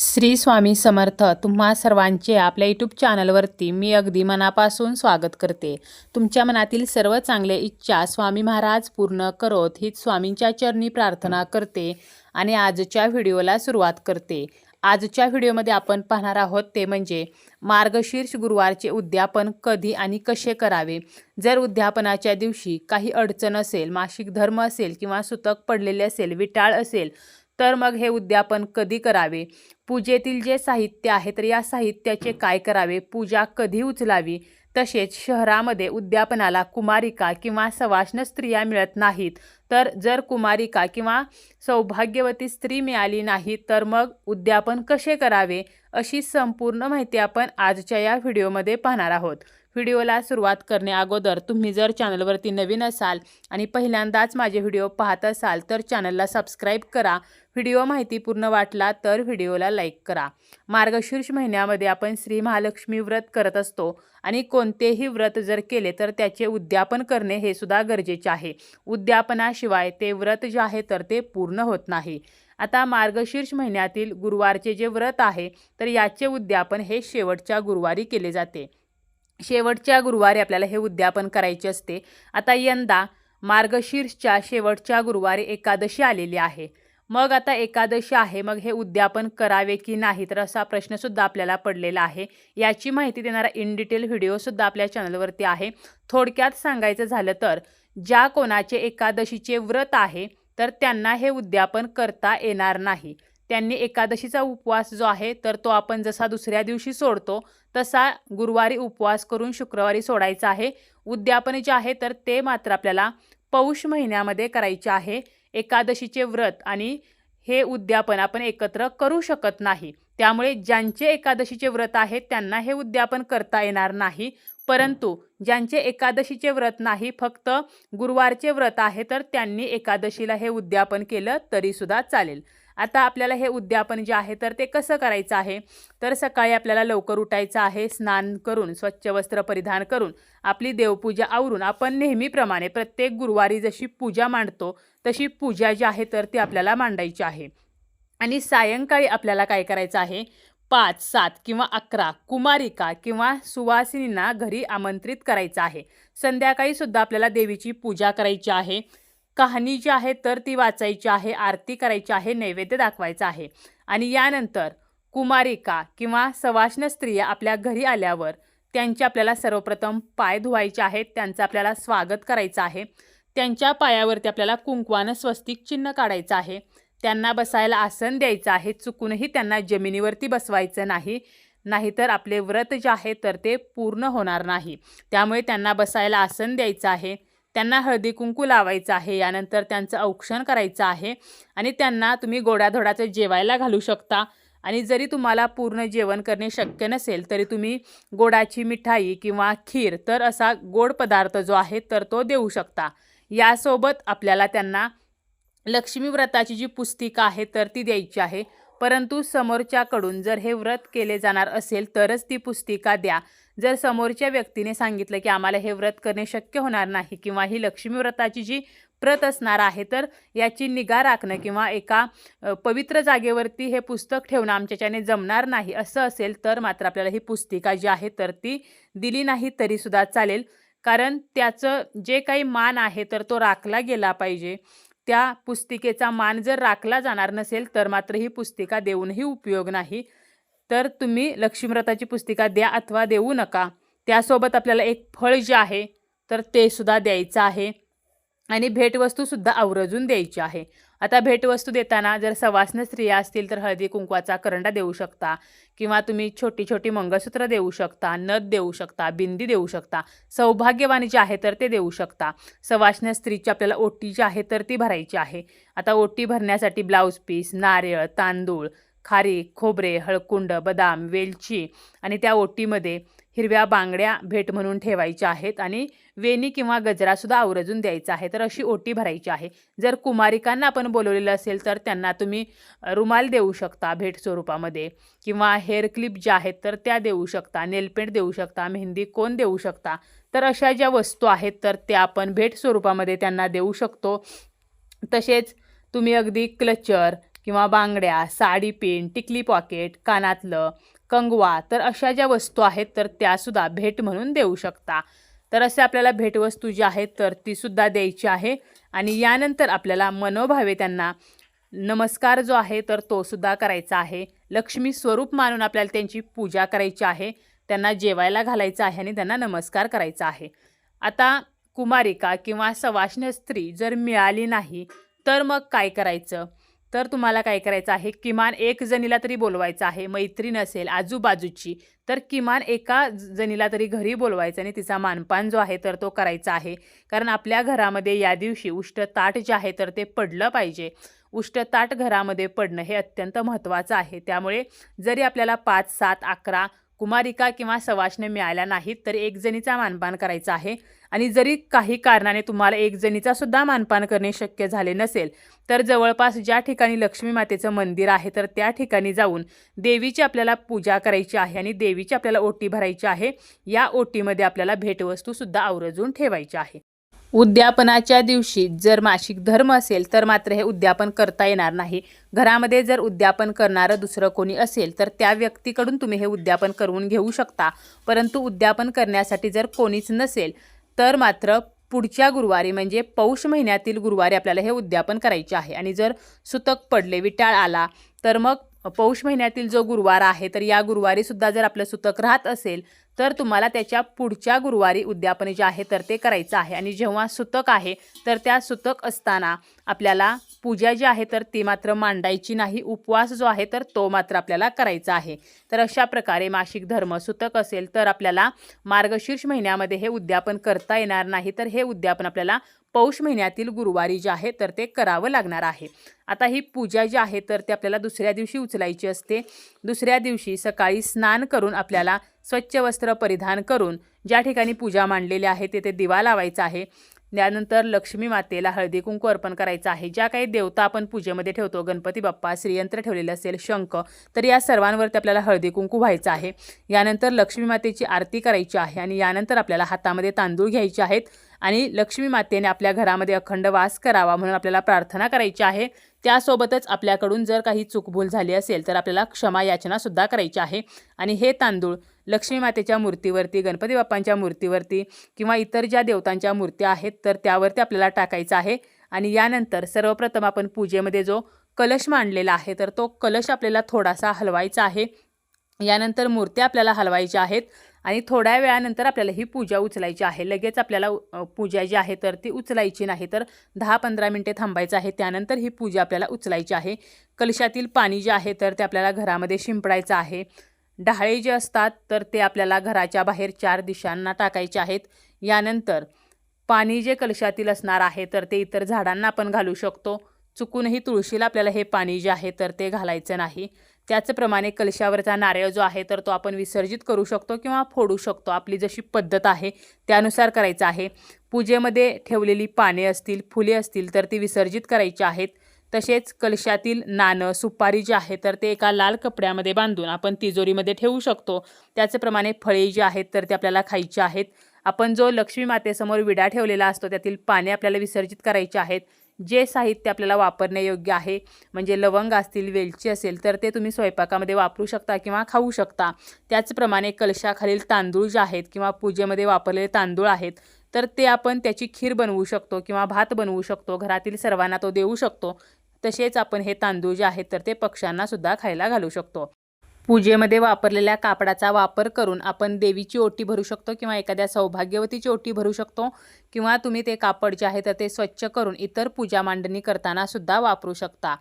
श्री स्वामी समर्थ तुम्हा सर्वांचे आपल्या यूट्यूब चॅनलवरती मी अगदी मनापासून स्वागत करते. तुमच्या मनातील सर्व चांगले इच्छा स्वामी महाराज पूर्ण करोत हीच स्वामींच्या चरणी प्रार्थना करते आणि आजच्या व्हिडिओला सुरुवात करते. आजच्या व्हिडिओमध्ये आपण पाहणार आहोत ते म्हणजे मार्गशीर्ष गुरुवारचे उद्यापन कधी आणि कसे करावे? जर उद्यापनाच्या दिवशी काही अडचण असेल मासिक धर्म असेल किंवा सुतक पडलेले असेल विटाळ असेल तर मग हे उद्यापन कधी करावे? पूजेतील जे साहित्य आहे तर या साहित्याचे काय करावे? पूजा कधी उचलावी? तसेच शहरामध्ये उद्यापनाला कुमारिका किंवा सवाष्ण स्त्रिया मिळत नाहीत. तर जर कुमारिका किंवा सौभाग्यवती स्त्री मिळाली नाही तर मग उद्यापन कसे करावे? अशी संपूर्ण माहिती आपण आजच्या या व्हिडिओमध्ये पाहणार आहोत. व्हिडिओला सुरुवात करणे अगोदर तुम्ही जर चॅनलवरती नवीन असाल आणि पहिल्यांदाच माझे व्हिडिओ पाहत असाल तर चॅनलला सबस्क्राईब करा. व्हिडिओ माहितीपूर्ण वाटला तर व्हिडिओला लाईक करा. मार्गशीर्ष महिन्यामध्ये आपण श्री महालक्ष्मी व्रत करत असतो आणि कोणतेही व्रत जर केले तर त्याचे उद्यापन करणे हे सुद्धा गरजेचे आहे. उद्यापनाशिवाय ते व्रत जे आहे तर ते पूर्ण होत नाही. आता मार्गशीर्ष महिन्यातील गुरुवारचे जे व्रत आहे तर याचे उद्यापन हे शेवटच्या गुरुवारी केले जाते. शेवटच्या गुरुवारी आपल्याला हे उद्यापन करायचे असते. आता यंदा मार्गशीर्षच्या शेवटच्या गुरुवारी एकादशी आलेली आहे. मग आता एकादशी आहे मग हे उद्यापन करावे की नाही तर असा प्रश्नसुद्धा आपल्याला पडलेला आहे. याची माहिती देणारा इन डिटेल व्हिडिओसुद्धा आपल्या चॅनलवरती आहे. थोडक्यात सांगायचं झालं तर ज्या कोणाचे एकादशीचे व्रत आहे तर त्यांना हे उद्यापन करता येणार नाही. त्यांनी एकादशीचा उपवास जो आहे तर तो आपण जसा दुसऱ्या दिवशी सोडतो तसा गुरुवारी उपवास करून शुक्रवारी सोडायचा आहे. उद्यापन जे आहे तर ते मात्र आपल्याला पौष महिन्यामध्ये करायचे आहे. एकादशीचे व्रत आणि हे उद्यापन आपण एकत्र करू शकत नाही. त्यामुळे ज्यांचे एकादशीचे व्रत आहेत त्यांना हे उद्यापन करता येणार नाही. परंतु ज्यांचे एकादशीचे व्रत नाही फक्त गुरुवारचे व्रत आहे तर त्यांनी एकादशीला हे उद्यापन केलं तरीसुद्धा चालेल. आता आपल्याला हे उद्यापन जे आहे तर ते कसं करायचं आहे? तर सकाळी आपल्याला लवकर उठायचं आहे स्नान करून स्वच्छ वस्त्र परिधान करून आपली देवपूजा आवरून आपण नेहमीप्रमाणे प्रत्येक गुरुवारी जशी पूजा मांडतो तशी पूजा जी आहे तर ती आपल्याला मांडायची आहे. आणि सायंकाळी आपल्याला काय करायचं आहे? पाच सात किंवा अकरा कुमारिका किंवा सुवासिनींना घरी आमंत्रित करायचं आहे. संध्याकाळी सुद्धा आपल्याला देवीची पूजा करायची आहे. कहाणी जी आहे तर ती वाचायची आहे आरती करायची आहे नैवेद्य दाखवायचा आहे. आणि यानंतर कुमारिका किंवा सवाष्ण स्त्रिया आपल्या घरी आल्यावर त्यांचे आपल्याला सर्वप्रथम पाय धुवायचे आहेत त्यांचं आपल्याला स्वागत करायचं आहे. त्यांच्या पायावरती आपल्याला कुंकवानं स्वस्तिक चिन्ह काढायचं आहे. त्यांना बसायला आसन द्यायचं आहे चुकूनही त्यांना जमिनीवरती बसवायचं नाही. नाहीतर आपले व्रत जे आहे तर ते पूर्ण होणार नाही. त्यामुळे त्यांना बसायला आसन द्यायचं आहे. त्यांना हळदी कुंकू लावायचं आहे यानंतर त्यांचं औक्षण करायचं आहे आणि त्यांना तुम्ही गोड्याधोडाचं जेवायला घालू शकता. आणि जरी तुम्हाला पूर्ण जेवण करणे शक्य नसेल तरी तुम्ही गोडाची मिठाई किंवा खीर तर असा गोड पदार्थ जो आहे तर तो देऊ शकता. यासोबत आपल्याला त्यांना लक्ष्मी व्रताची जी पुस्तिका आहे तर ती द्यायची आहे. परंतु समोरच्याकडून जर हे व्रत केले जाणार असेल तरच ती पुस्तिका द्या. जर समोरच्या व्यक्तीने सांगितलं की आम्हाला हे व्रत करणे शक्य होणार नाही किंवा ही लक्ष्मी व्रताची जी प्रत असणार आहे तर याची निगा राखणं किंवा एका पवित्र जागेवरती हे पुस्तक ठेवणं आमच्याच्याने जमणार नाही. असं असेल तर मात्र आपल्याला ही पुस्तिका जी आहे तर ती दिली नाही तरीसुद्धा चालेल. कारण त्याचं जे काही मान आहे तर तो राखला गेला पाहिजे. त्या पुस्तिकेचा मान जर राखला जाणार नसेल तर मात्र ही पुस्तिका देऊनही उपयोग नाही. तर तुम्ही लक्ष्मीव्रताची पुस्तिका द्या अथवा देऊ नका. त्यासोबत आपल्याला एक फळ जे आहे तर ते सुद्धा द्यायचं आहे. आणि भेटवस्तूसुद्धा आवर्जून द्यायची आहे. आता भेटवस्तू देताना जर सवासनं स्त्रिया असतील तर हळदी कुंकवाचा करंडा देऊ शकता किंवा तुम्ही छोटी छोटी मंगळसूत्र देऊ शकता नथ देऊ शकता बिंदी देऊ शकता सौभाग्यवानी जे आहे तर ते देऊ शकता. सवासनं स्त्रीची आपल्याला ओटी जी आहे तर ती भरायची आहे. आता ओटी भरण्यासाठी ब्लाऊज पीस नारळ तांदूळ खारी खोबरे हळकुंड बदाम वेलची आणि त्या ओटीमध्ये हिरव्या बांगड्या भेट म्हणून ठेवायच्या आहेत आणि वेणी किंवा गजरासुद्धा आवर्जून द्यायचा आहे. तर अशी ओटी भरायची आहे. जर कुमारिकांना आपण बोलवलेलं असेल तर त्यांना तुम्ही रुमाल देऊ शकता भेट स्वरूपामध्ये किंवा हेअर क्लिप ज्या आहेत तर त्या देऊ शकता नेलपेंट देऊ शकता मेहंदी कोण देऊ शकता. तर अशा ज्या वस्तू आहेत तर त्या आपण भेट स्वरूपामध्ये त्यांना देऊ शकतो. तसेच तुम्ही अगदी क्लचर किंवा बांगड्या साडी पिन टिकली पॉकेट कानातलं कंगवा तर अशा ज्या वस्तू आहेत तर त्यासुद्धा भेट म्हणून देऊ शकता. तर असे आपल्याला भेटवस्तू जी आहेत तर तीसुद्धा द्यायची आहे. आणि यानंतर आपल्याला मनोभावे त्यांना नमस्कार जो आहे तर तो सुद्धा करायचा आहे. लक्ष्मी स्वरूप मानून आपल्याला त्यांची पूजा करायची आहे. त्यांना जेवायला घालायचं आहे आणि त्यांना नमस्कार करायचा आहे. आता कुमारिका किंवा सवाष्ण स्त्री जर मिळाली नाही तर मग काय करायचं? तर तुम्हाला काय करायचं आहे? किमान एक जणीला तरी बोलवायचं आहे. मैत्रीण असेल आजूबाजूची तर किमान एका जणीला तरी घरी बोलवायचं आणि तिचा मानपान जो आहे तर तो करायचा आहे. कारण आपल्या घरामध्ये या दिवशी उष्ट ताट जे आहे तर ते पडलं पाहिजे. उष्ट ताट घरामध्ये पडणं हे अत्यंत महत्त्वाचं आहे. त्यामुळे जरी आपल्याला पाच सात अकरा कुमारिका किंवा सवाशने मिळाल्या नाहीत तर एक जणीचा मानपान करायचा आहे. आणि जरी काही कारणाने तुम्हाला एक जणीचा सुद्धा मानपान करणे शक्य झाले नसेल तर जवळपास ज्या ठिकाणी लक्ष्मी मातेचं मंदिर आहे तर त्या ठिकाणी जाऊन देवीची आपल्याला पूजा करायची आहे आणि देवीची आपल्याला ओटी भरायची आहे. या ओटीमध्ये आपल्याला भेटवस्तूसुद्धा आवर्जून ठेवायची आहे. उद्यापनाच्या दिवशी जर मासिक धर्म असेल तर मात्र हे उद्यापन करता येणार नाही. घरामध्ये जर उद्यापन करणारं दुसरं कोणी असेल तर त्या व्यक्तीकडून तुम्ही हे उद्यापन करून घेऊ शकता. परंतु उद्यापन करण्यासाठी जर कोणीच नसेल तर मात्र पुढच्या गुरुवारी म्हणजे पौष महिन्यातील गुरुवारी आपल्याला हे उद्यापन करायचे आहे. आणि जर सुतक पडले विटाळ आला तर मग पौष महिन्यातील जो गुरुवार आहे तर या गुरुवारीसुद्धा जर आपलं सुतक राहत असेल तर तुम्हाला त्याच्या पुढच्या गुरुवारी उद्यापन जे आहे तर ते करायचं आहे. आणि जेव्हा सुतक आहे तर त्या सुतक असताना आपल्याला पूजा जी आहे तर ती मात्र मांडायची नाही. उपवास जो आहे तर तो मात्र आपल्याला करायचा आहे. तर अशा प्रकारे मासिक धर्म सुतक असेल तर आपल्याला मार्गशीर्ष महिन्यामध्ये हे उद्यापन करता येणार नाही. तर हे उद्यापन आपल्याला पौष महिन्यातील गुरुवारी जे आहे तर ते करावं लागणार आहे. आता ही पूजा जी आहे तर ते आपल्याला दुसऱ्या दिवशी उचलायची असते. दुसऱ्या दिवशी सकाळी स्नान करून आपल्याला स्वच्छ वस्त्र परिधान करून ज्या ठिकाणी पूजा मांडलेली आहे तेथे दिवा लावायचा आहे. त्यानंतर लक्ष्मी मातेला हळदी कुंकू अर्पण करायचं आहे. ज्या काही देवता आपण पूजेमध्ये ठेवतो गणपती बाप्पा श्रीयंत्र ठेवलेलं असेल शंख तर या सर्वांवरती आपल्याला हळदी कुंकू व्हायचं आहे. यानंतर लक्ष्मी मातेची आरती करायची आहे आणि यानंतर आपल्याला हातामध्ये तांदूळ घ्यायचे आहेत. आणि लक्ष्मी मातेने आपल्या घरामध्ये अखंड वास करावा म्हणून आपल्याला प्रार्थना करायची आहे. त्यासोबतच आपल्याकडून जर काही चुकभूल झाली असेल तर आपल्याला क्षमा याचनासुद्धा करायची आहे. आणि हे तांदूळ लक्ष्मी मातेच्या मूर्तीवरती गणपती बाप्पांच्या मूर्तीवरती किंवा इतर ज्या देवतांच्या मूर्त्या आहेत तर त्यावरती आपल्याला टाकायचं आहे. आणि यानंतर सर्वप्रथम आपण पूजेमध्ये जो कलश मांडलेला आहे तर तो कलश आपल्याला थोडासा हलवायचा आहे. यानंतर मूर्त्या आपल्याला हलवायच्या आहेत. आणि थोड्या वेळानंतर आपल्याला ही पूजा उचलायची आहे. लगेच आपल्याला पूजा जी आहे तर ती उचलायची नाही तर दहा पंधरा मिनटे थांबायचं आहे. त्यानंतर ही पूजा आपल्याला उचलायची आहे. कलशातील पाणी जे आहे तर ते आपल्याला घरामध्ये शिंपडायचं आहे. डहाळे जे असतात तर ते आपल्याला घराच्या बाहेर चार दिशांना टाकायचे आहेत. यानंतर पाणी जे कलशातील असणार आहे तर ते इतर झाडांना आपण घालू शकतो. चुकूनही तुळशीला आपल्याला हे पाणी जे आहे तर ते घालायचं नाही. त्याचप्रमाणे कलशावरचा नारळ जो आहे तर तो आपण विसर्जित करू शकतो किंवा फोडू शकतो. आपली जशी पद्धत आहे त्यानुसार करायचं आहे. पूजेमध्ये ठेवलेली पाने असतील फुले असतील तर ती विसर्जित करायची आहेत. तसेच कलशातील नाणं सुपारी जे आहे तर ते एका लाल कपड्यामध्ये बांधून आपण तिजोरीमध्ये ठेवू शकतो. त्याचप्रमाणे फळे जी आहेत तर ते आपल्याला खायची आहेत. आपण जो लक्ष्मी मातेसमोर विडा ठेवलेला असतो त्यातील पाने आपल्याला विसर्जित करायचे आहेत. जे साहित्य आपल्याला वापरण्यायोग्य आहे म्हणजे लवंग असतील वेलची असेल तर ते तुम्ही स्वयंपाकामध्ये वापरू शकता किंवा खाऊ शकता. त्याचप्रमाणे कलशाखालील तांदूळ जे आहेत किंवा पूजेमध्ये वापरलेले तांदूळ आहेत तर ते आपण त्याची खीर बनवू शकतो किंवा भात बनवू शकतो घरातील सर्वांना तो देऊ शकतो. तसेच आपण हे तांदूळ जे आहेत तर ते पक्ष्यांनासुद्धा खायला घालू शकतो. पूजेमध्ये वापरलेल्या कापडाचा वापर करून आपण देवीची ओटी भरू शकतो किंवा एखाद्या सौभाग्यवतीची ओटी भरू शकतो किंवा तुम्ही ते कापड जे आहे तर ते स्वच्छ करून इतर पूजा मांडणी करताना सुद्धा वापरू शकता.